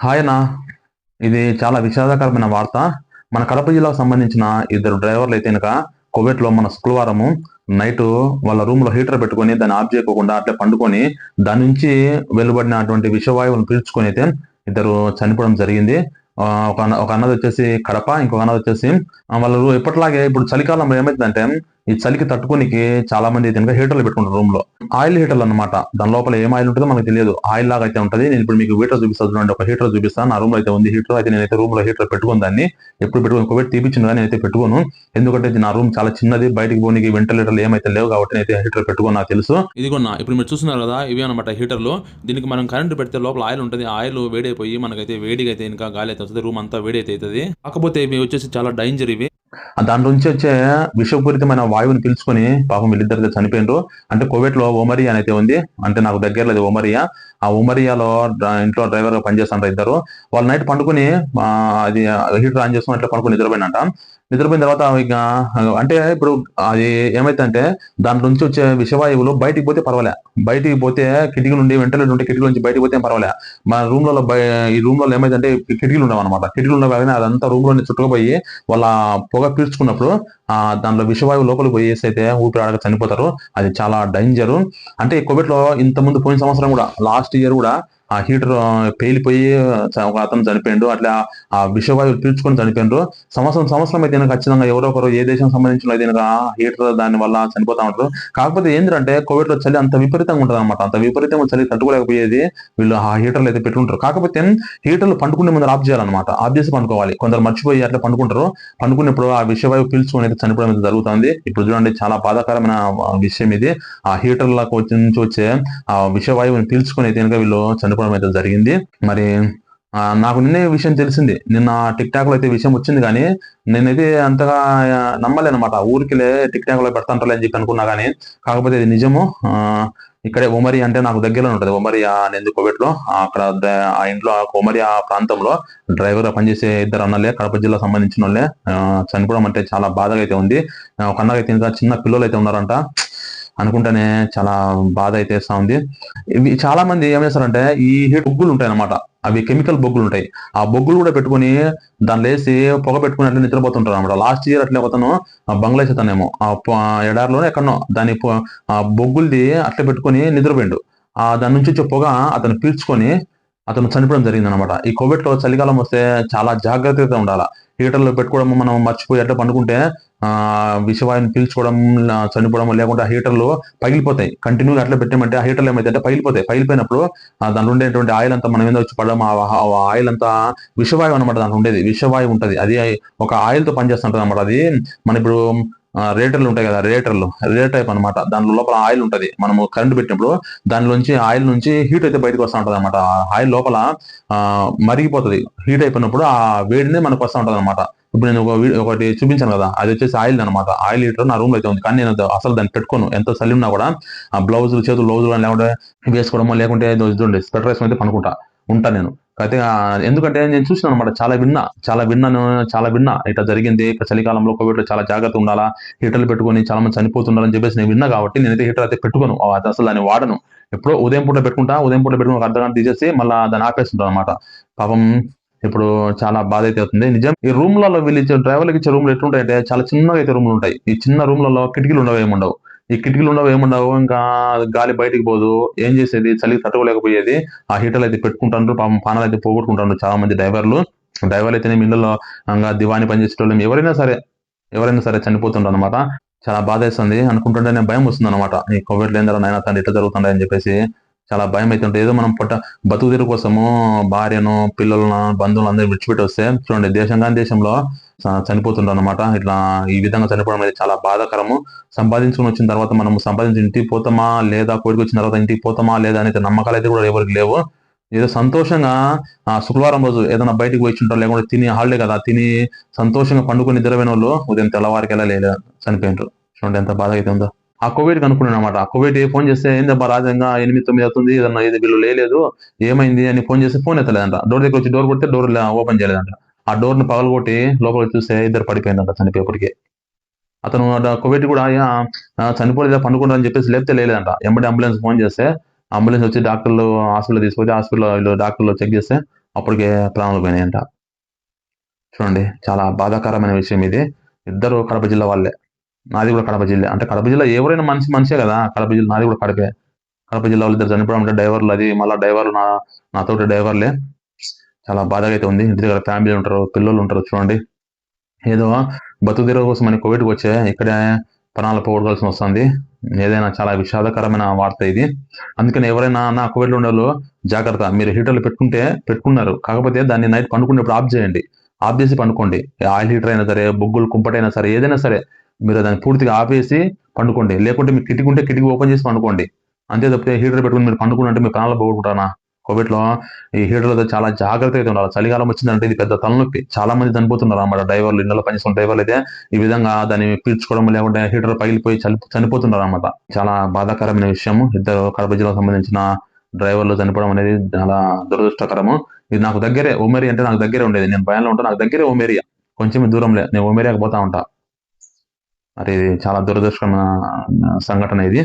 Hi అన్న. ఇది చాలా విషాదకరమైన వార్త. మన కడప జిల్లాకు సంబంధించిన ఇద్దరు డ్రైవర్లు అయితే కనుక లో మన శుక్రవారము నైట్ వాళ్ళ రూమ్లో హీటర్ పెట్టుకొని దాన్ని ఆఫ్ చేయకుండా అట్లే పండుకొని దాని నుంచి వెలువడినటువంటి విషవాయువులను పీల్చుకొని అయితే ఇద్దరు చనిపోవడం జరిగింది. ఆ, ఒక ఒక అన్నది వచ్చేసి కడప ఇంకొక అన్నది వచ్చేసి వాళ్ళు ఎప్పటిలాగే ఇప్పుడు చలికాలంలో ఏమైందంటే ఈ చలికి తట్టుకోనికి చాలా మంది అయితే కనుక హీటర్లు పెట్టుకుంటారు రూమ్లో. ఆయిల్ హీటర్లు అన్నమాట. దాని లోపల ఏం ఆయిల్ ఉంటుందో మనకు తెలియదు. ఆయిల్ లాగా అయితే ఉంటది. నేను ఇప్పుడు మీకు హీటర్ చూపిస్తాను చూడండి. ఒక హీటర్ చూపిస్తాను. నా రూమ్లో అయితే ఉంది హీటర్. అయితే నేనైతే రూమ్లో హీటర్ పెట్టుకుని దాన్ని. ఎప్పుడు పెట్టుకుని? కోవిడ్ తీపించిన కానీ నేనైతే పెట్టుకోను. ఎందుకంటే ఇది నా రూమ్ చాలా చిన్నది. బయటికి పోనీకి వెంటిలేటర్లు ఏమైతే లేవు కాబట్టి నేనైతే హీటర్ పెట్టుకుని నాకు తెలుసు. ఇదిగోన్నా ఇప్పుడు మీరు చూస్తున్నారు కదా ఇవి అనమాట హీటర్లు. దీనికి మనం కరెంట్ పెడితే లోపల ఆయిల్ ఉంటుంది. ఆయిల్ వేడైపోయి మనకైతే వేడిగా అయితే ఇంకా గాలి అయితే వస్తుంది. రూమ్ అంతా వేడి అయితే అవుతుంది. కాకపోతే ఇవి వచ్చేసి చాలా డేంజర్ ఇవి. దాని నుంచి వచ్చే విషపూరితమైన వాయువుని పీల్చుకొని పాపం వీళ్ళిద్దరు చనిపోయినరు అంటే కోవిడ్లో ఓమరియా అనేది ఉంది. అంటే నాకు దగ్గరలో అది ఓమరియా. ఆ ఉమరియాలో ఇంట్లో డ్రైవర్గా పనిచేస్తుంటారు ఇద్దరు. వాళ్ళు నైట్ పండుకొని అది హీటర్ ఆన్ చేసుకుని అట్లా పండుకుని నిద్రపోయినట. నిద్రపోయిన తర్వాత ఇక అంటే ఇప్పుడు అది ఏమైతుందంటే దాని నుంచి వచ్చే విషవాయువులు బయటికి పోతే పర్వాలే. బయటికి పోతే కిటికీ నుండి వెంటనే ఉంటే కిటికీ నుంచి బయటికి పోతే పర్వాలే. మన రూమ్లలో ఈ రూమ్లో కిటికీలు ఉండవు అనమాట కిటికీలు ఉండవు కానీ అదంతా రూమ్ చుట్టుకుపోయి వాళ్ళ పొగ పీల్చుకున్నప్పుడు ఆ దానిలో విషవాయువు లోపలికి పోయేసి అయితే ఊపిరాడక చనిపోతారు. అది చాలా డేంజర్ అంటే కోవిడ్లో ఇంతకుముందు లో ముందు పోయిన సంవత్సరం కూడా లాస్ట్ ఇయర్ కూడా ఆ హీటర్ పేలిపోయి ఒక అతను చనిపోయిండు. అట్లా ఆ విషవాయువులు పీల్చుకొని చనిపోయిండ్రు. సంవత్సరం సంవత్సరం అయితే ఖచ్చితంగా ఎవరో ఒకరు ఏ దేశం సంబంధించిన ఏదైనా హీటర్ దాని వల్ల చనిపోతా ఉంటారు. కాకపోతే ఏంటంటే కోవిడ్లో చలి అంత విపరీతంగా ఉంటుంది అనమాట అంత విపరీతంగా చలి తట్టుకోలేకపోయేది. వీళ్ళు ఆ హీటర్లు అయితే పెట్టుకుంటారు కాకపోతే హీటర్లు పండుకునే ముందు ఆఫ్ చేయాలన్నమాట. ఆఫ్ చేసి పండుకోవాలి. కొందరు మర్చిపోయి అట్లా పండుకుంటారు. పండుకున్నప్పుడు ఆ విషవాయువు పీల్చుకొని అయితే చనిపోవడం అయితే జరుగుతుంది. ఇప్పుడు చూడండి చాలా బాధాకరమైన విషయం ఇది. ఆ హీటర్లకు వచ్చి నుంచి వచ్చే ఆ విషవాయువుని పీల్చుకొని అయితే కనుక వీళ్ళు చనిపోవడం అయితే జరిగింది. మరి నాకు నిన్నే విషయం తెలిసింది. నిన్న టిక్ టాక్లో అయితే విషయం వచ్చింది కానీ నేనైతే అంతగా నమ్మలేనమాట. ఊరికిలే టిక్ టాక్లో పెడతాంటలే అని చెప్పి అనుకున్నా కానీ కాకపోతే ఇది నిజము. ఆ, ఇక్కడే ఒమరి అంటే నాకు దగ్గరలో ఉంటది. ఒమరి అనేది కోవిడ్లో అక్కడ ఆ ఇంట్లో ఆ ఒమరి ఆ ప్రాంతంలో డ్రైవర్ పనిచేసే ఇద్దరు అన్నలే కడప జిల్లా సంబంధించిన వాళ్ళే చనిపోవడం అంటే చాలా బాధగా అయితే ఉంది. ఒక అన్నగా అయితే ఇంకా చిన్న పిల్లలు అయితే ఉన్నారంట. అనుకుంటేనే చాలా బాధ అయితే ఉంది. ఇవి చాలా మంది ఏం చేస్తారంటే ఈ హీట్ బొగ్గులు ఉంటాయి అన్నమాట అవి కెమికల్ బొగ్గులు ఉంటాయి. ఆ బొగ్గులు కూడా పెట్టుకొని దానిలో వేసి పొగ పెట్టుకుని అట్లా నిద్రపోతుంటారు అనమాట లాస్ట్ ఇయర్ అట్లే అతను ఆ బంగ్లాదేశ్ అతనేమో ఆ ఎడారిలోనే ఎక్కడో దాని పొ- ఆ బొగ్గులది అట్లా పెట్టుకొని నిద్రపోయిండు. ఆ దాని నుంచి వచ్చే పొగ అతను పీల్చుకొని అతను చనిపోవడం జరిగింది అనమాట ఈ కోవిడ్లో చలికాలం వస్తే చాలా జాగ్రత్తగా ఉండాలి? హీటర్లో పెట్టుకోవడం మనం మర్చిపోయి అట్లా పండుకుంటే ఆ పీల్చుకోవడం చనిపోవడం లేకుంటే ఆ హీటర్లు పగిలిపోతాయి. కంటిన్యూగా అట్లా పెట్టామంటే ఆ హీటర్లు ఏమైతే పగిలిపోతాయి. పగిలిపోయినప్పుడు దాంట్లో ఉండేటువంటి ఆయిల్ అంతా మనం ఏదో వచ్చి పడడం ఆ ఆయిల్ అంతా విషవాయువు అనమాట దాంట్లో ఉండేది. విషవాయువు ఉంటది. అది ఒక ఆయిల్తో అనమాట అది మన ఇప్పుడు రేటర్లు ఉంటాయి కదా రేటర్లు. రేట్ టైప్ అనమాట దాని లోపల ఆయిల్ ఉంటది. మనము కరెంట్ పెట్టినప్పుడు దానిలోంచి ఆయిల్ నుంచి హీట్ అయితే బయటకు వస్తూ ఉంటుంది అనమాట ఆయిల్ లోపల ఆ మరిగిపోతుంది. హీట్ అయిపోయినప్పుడు ఆ వేడిని మనకు వస్తూ ఉంటుంది అనమాట ఇప్పుడు నేను ఒక ఒకటి చూపించాను కదా అది వచ్చేసి ఆయిల్ అనమాట ఆయిల్ హీటర్ నా రూమ్లో అయితే ఉంది. కానీ నేను అసలు దాన్ని పెట్టుకోను. ఎంత చలి ఉన్నా కూడా ఆ బ్లౌజులు చేతులు బ్లౌజులు లేకుంటే వేసుకోవడమో లేకుంటే ఇది స్వెటర్ వేసుకుని అయితే పనుకుంటా. ఉంటా నేను. అయితే ఎందుకంటే నేను చూసిన అనమాట చాలా విన్నా చాలా విన్నాను చాలా విన్నా. ఇట్లా జరిగింది ఇక్కడ చలికాలంలో కోవిడ్లో చాలా జాగ్రత్త ఉండాలా హీటర్లు పెట్టుకొని చాలా మంది చనిపోతున్నారని చెప్పేసి నేను విన్నా కాబట్టి నేనైతే హీటర్ అయితే పెట్టుకోను. ఆ, అది అసలు దాన్ని వాడను. ఎప్పుడో ఉదయం పూట పెట్టుకుంటా ఉదయం పూట పెట్టుకుని ఒక అర్ధగంట తీసేసి మళ్ళీ దాన్ని ఆపేస్తుంటాను అనమాట పాపం ఇప్పుడు చాలా బాధ అయితే అవుతుంది. నిజం ఈ రూమ్లలో వీళ్ళు ఇచ్చే డ్రైవర్లకు ఇచ్చే రూమ్లు ఎట్లుంటాయంటే చాలా చిన్నగా అయితే రూమ్లు ఉంటాయి. ఈ చిన్న రూమ్లలో కిటికీలు ఉండవు ఏముండవు ఈ కిటికీలు ఉండవు ఏముండవు ఇంకా గాలి బయటికి పోదు. ఏం చేసేది? చలికి తట్టుకోలేకపోయేది. ఆ హీటర్లు అయితే పెట్టుకుంటారు పాపం పానాలు అయితే పోగొట్టుకుంటారు చాలా మంది డ్రైవర్లు. డ్రైవర్లు అయితేనే ఇళ్ళలో ఇంకా దివాణి పనిచేసేటోళ్ళు. ఎవరైనా సరే ఎవరైనా సరే చనిపోతుంటారు అనమాట చాలా బాధ వేస్తుంది అనుకుంటుంటేనే భయం వస్తుంది అనమాట ఈ కోవిడ్ లేని నాయన తండ్రి ఇట్లా జరుగుతుండే అని చెప్పేసి చాలా భయం అవుతుంటే ఏదో మనం పుట్ట బతుకు తీరు కోసము భార్యను పిల్లలను బంధువులు అందరూ విడిచిపెట్టి వస్తే చూడండి దేశం కానీ దేశంలో చనిపోతుండ్రు అనమాట ఇట్లా ఈ విధంగా చనిపోవడం అనేది చాలా బాధాకరము. సంపాదించుకుని వచ్చిన తర్వాత మనం సంపాదించి ఇంటికి పోతామా? లేదా కోడికి వచ్చిన తర్వాత ఇంటికి పోతామా? లేదా అనేది నమ్మకాలు అయితే కూడా ఎవరికి లేవు. ఏదో సంతోషంగా ఆ శుక్రవారం రోజు ఏదైనా బయటకు పోయి ఉంటారు లేకుంటే తిని హాలిడే కదా తిని సంతోషంగా పండుకొని నిద్రపోయిన వాళ్ళు ఉదయం తెల్లవారికి వెళ్ళలేదు చనిపోయినారు చూడండి ఎంత బాధ అయితే ఉందో. ఆ కోవిడ్ కనుక్కున్నాను అనమాట ఆ కోవిడ్ ఫోన్ చేస్తే ఏందబ్బా రాజంగా ఎనిమిది తొమ్మిది అవుతుంది ఏదన్నా ఇది వీళ్ళు లేదు ఏమైంది? అని ఫోన్ చేస్తే ఫోన్ ఎత్తలేదంట. డోర్ దగ్గర వచ్చి డోర్ కొడితే డోర్ ఓపెన్ చేయలేదంట. ఆ డోర్ని పగలగొట్టి లోపలికి చూస్తే ఇద్దరు పడిపోయిందంట చనిపోయేప్పటికి అతను ఆ కోవిడ్ కూడా అయ్యా ఆ, చనిపోలేదా పండుకుంటా అని చెప్పేసి లేపితే లేదంట. ఎంబడి అంబులెన్స్ ఫోన్ చేస్తే అంబులెన్స్ వచ్చి డాక్టర్లు హాస్పిటల్ తీసుకొచ్చి హాస్పిటల్ డాక్టర్లు చెక్ చేస్తే అప్పటికే ప్రాణాలు పోయినాయంట. చూడండి చాలా బాధాకరమైన విషయం ఇది. ఇద్దరు కడప జిల్లా వాళ్ళే. నాది కూడా కడప జిల్లా. అంటే కడప జిల్లా ఎవరైనా మనిషి మనిషే కదా. కడప జిల్లా నాది కూడా కడపే. కడప జిల్లా వాళ్ళు ఇద్దరు చనిపోవడం అంటే డ్రైవర్లు అది మళ్ళీ డ్రైవర్లు నా నాతోటి డ్రైవర్లే. చాలా బాధగా అయితే ఉంది. ఇంటి దగ్గర ఫ్యామిలీ ఉంటారు పిల్లలు ఉంటారు చూడండి. ఏదో బతుకు కోసం అని కోవిడ్కి వచ్చే ఇక్కడే ప్రాణాలు పోగొట్టుకోవాల్సి వస్తుంది. ఏదైనా చాలా విషాదకరమైన వార్త ఇది. అందుకని ఎవరైనా నా కోవిడ్లో ఉండే జాగ్రత్త. మీరు హీటర్లు పెట్టుకుంటే పెట్టుకున్నారు. కాకపోతే దాన్ని నైట్ పండుకునేప్పుడు ఆఫ్ చేయండి. ఆఫ్ చేసి పండుకోండి. ఆయిల్ హీటర్ అయినా సరే బొగ్గులు కుంపటైనా సరే ఏదైనా సరే మీరు దాన్ని పూర్తిగా ఆపేసి పండుకోండి. లేకుంటే మీకు కిటికీ ఉంటే కిటికీ ఓపెన్ చేసి పండుకోండి. అంతే తప్పితే హీటర్ పెట్టుకుని మీరు పండుకున్నట్టు మీ ప్రాణాలు పోగొట్టుకుంటారా? కోవిడ్లో ఈ హీటర్లతో చాలా జాగ్రత్తగా అయితే ఉండాలి. చలికాలం వచ్చిందంటే ఇది పెద్ద తలనొప్పి. చాలా మంది చనిపోతున్నారు అన్నమాట. డ్రైవర్లు ఇళ్ళలో పనిచేస్తున్న డ్రైవర్లు అయితే ఈ విధంగా దాన్ని పీల్చుకోవడం లేకుంటే హీటర్ పగిలిపోయి చలి చనిపోతున్నారు అన్నమాట. చాలా బాధాకరమైన విషయం ఇద్దరు కడప జిల్లాకు సంబంధించిన డ్రైవర్లు చనిపోవడం అనేది చాలా దురదృష్టకరము. ఇది నాకు దగ్గరే ఓమేరియా అంటే నాకు దగ్గరే ఉండేది. నేను భయంలో ఉంటా నాకు దగ్గరే ఓమేరియా. కొంచెం దూరంలే. నేను ఓమేరియాకి పోతా ఉంటా. మరి ఇది చాలా దురదృష్టకరమైన సంఘటన ఇది.